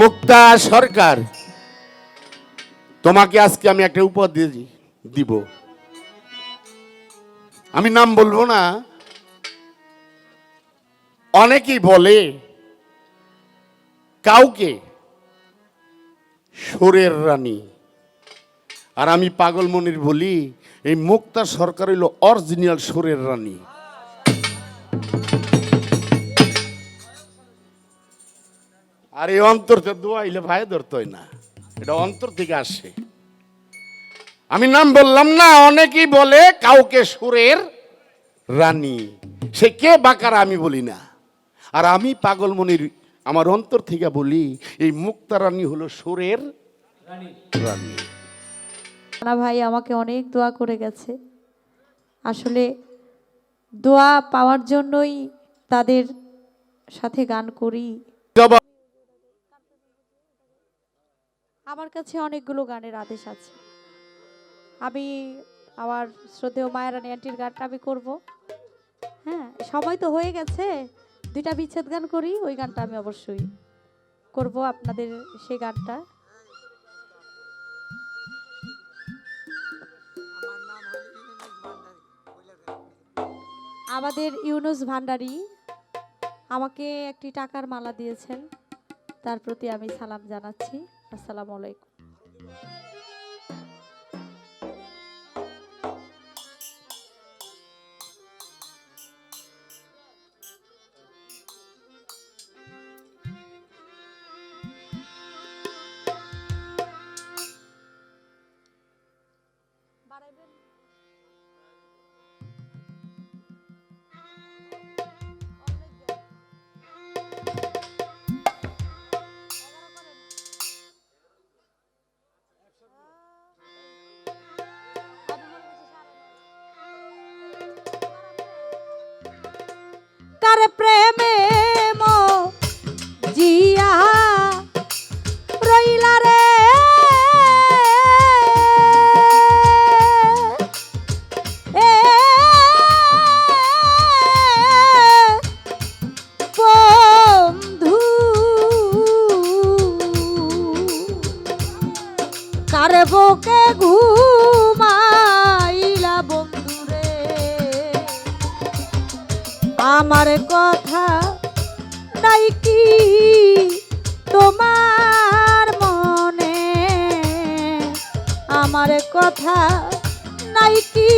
মুক্তা সরকার, তোমাকে আজকে আমি একটা উপহার দিব। আমি নাম বলব না। অনেকেই বলে, কাউকে সুরের রানী। আর আমি পাগলমনির বলি, এই মুক্তা সরকার হইল অরিজিনাল সুরের রানী। আর এই অন্তর তো দোয়াইলে ভাই ধরতই না। এটা অন্তর থেকে আসে। আমি নাম বললাম না, অনেকেই বলে কাউকে সুরের রানী। সে কে বাকার আমি বলি না। আর আমি পাগলমনির আমার অন্তর থেকে বলি, এই মুক্তা রানী হলো সুরের রানা। ভাই, আমাকে অনেক দোয়া করে গেছে। আসলে দোয়া পাওয়ার জন্যই তাদের সাথে গান করি। আমার কাছে অনেকগুলো গানের আদেশ আছে। আমি আমার শ্রদ্ধেয় মায়েরানী আন্টির গানটা আমি করব। হ্যাঁ সময় তো হয়ে গেছে। দুইটা বিচ্ছেদ গান করি, ওই গানটা আমি অবশ্যই করব আপনাদের সেই গানটা। আমাদের ইউনুস ভান্ডারি আমাকে একটি টাকার মালা দিয়েছেন। তার প্রতি আমি সালাম জানাচ্ছি। আসসালামু আলাইকুম। কথা নাই কি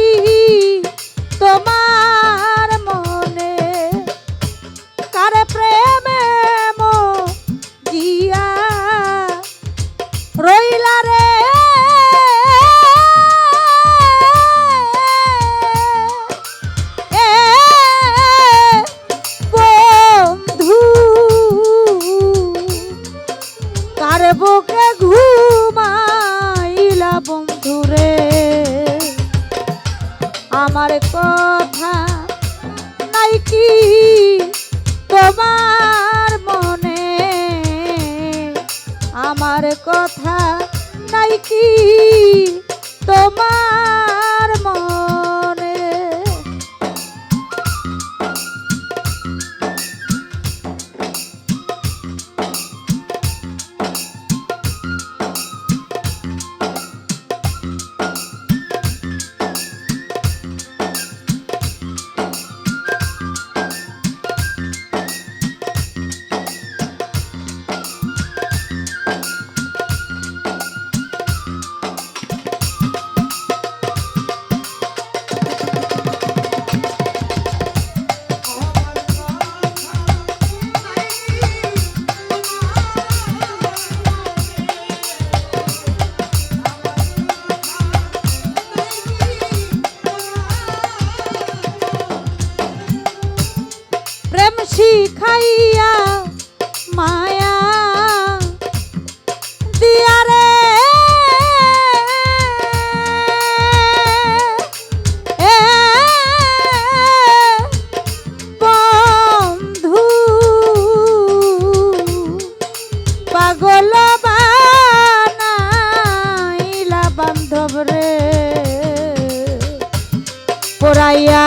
খাইয়া মায়া দিয়ারে বন্ধু পাগল বানাইলা বান্ধব রে। পোড়াইয়া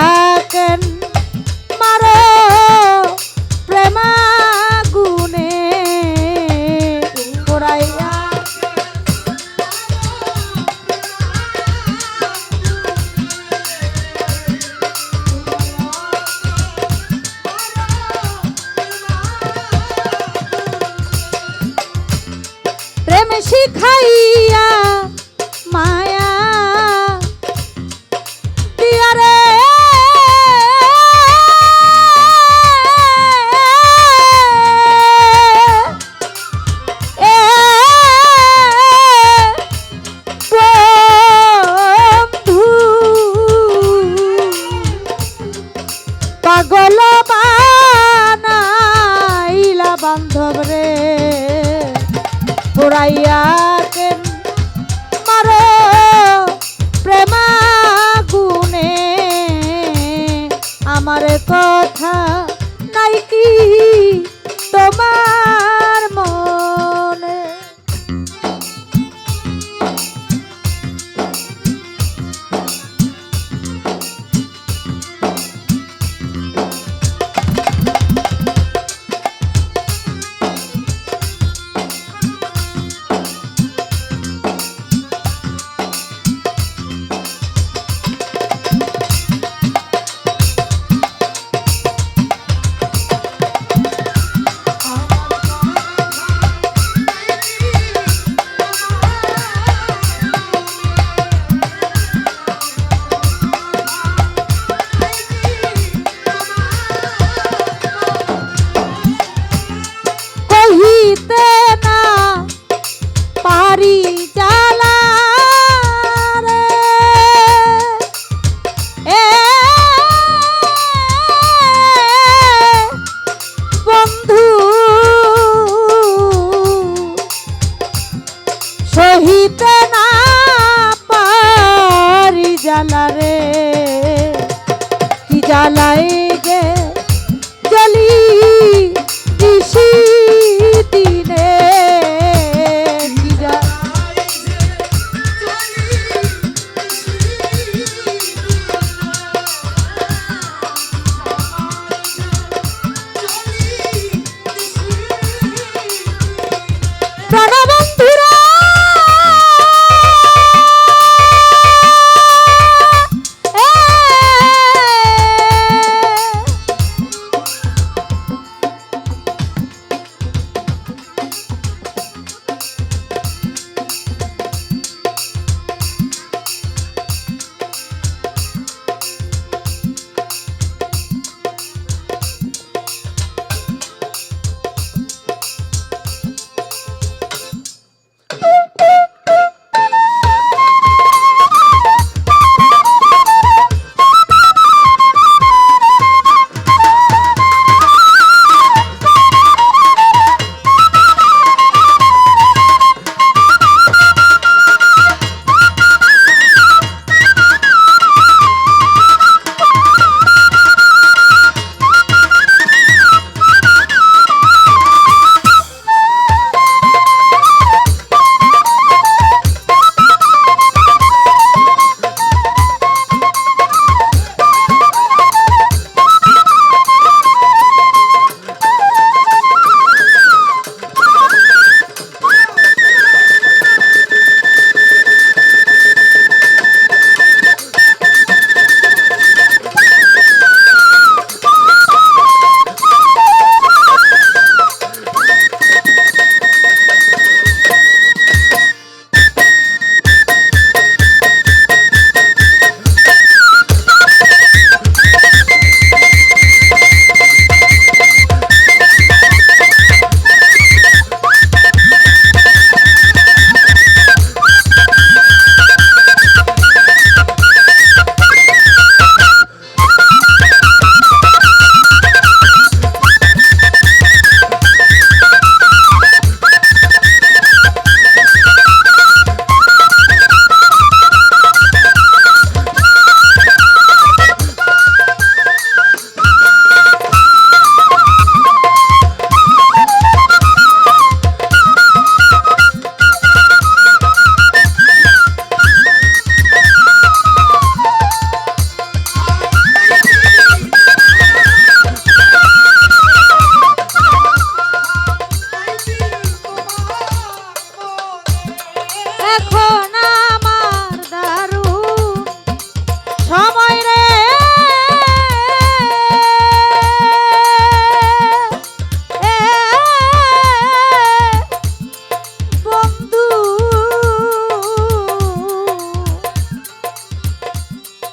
শিখাইয়া কি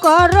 corro.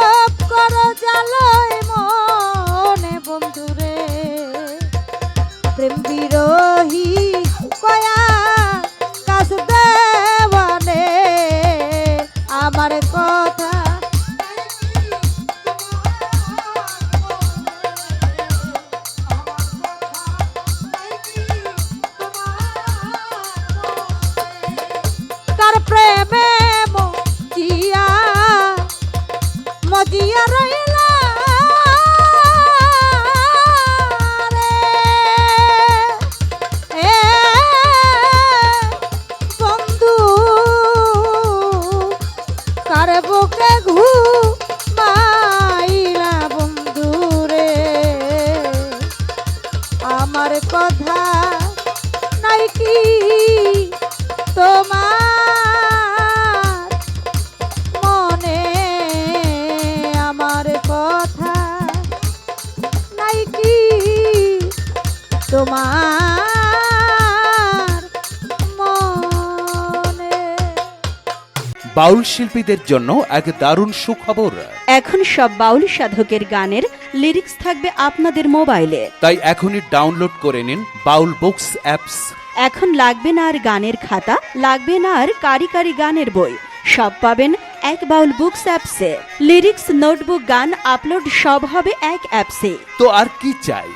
কথা নাই কি তোমার? মনে আমার কথা নাই কি তোমার? মনে বাউল শিল্পীদের জন্য এক দারুণ সুখবর। এখন সব বাউল সাধকের গানের লিরিক্স থাকবে আপনাদের মোবাইলে। তাই এখনই ডাউনলোড করে নিন বাউল বুকস অ্যাপস। এখন লাগবে না আর গানের খাতা লাগবে না আর কারি কারি গানের বই। সব পাবেন এক বাউল বুকস অ্যাপসে। লিরিক্স নোটবুক গান আপলোড সব হবে এক অ্যাপসে। তো আর কি চাই?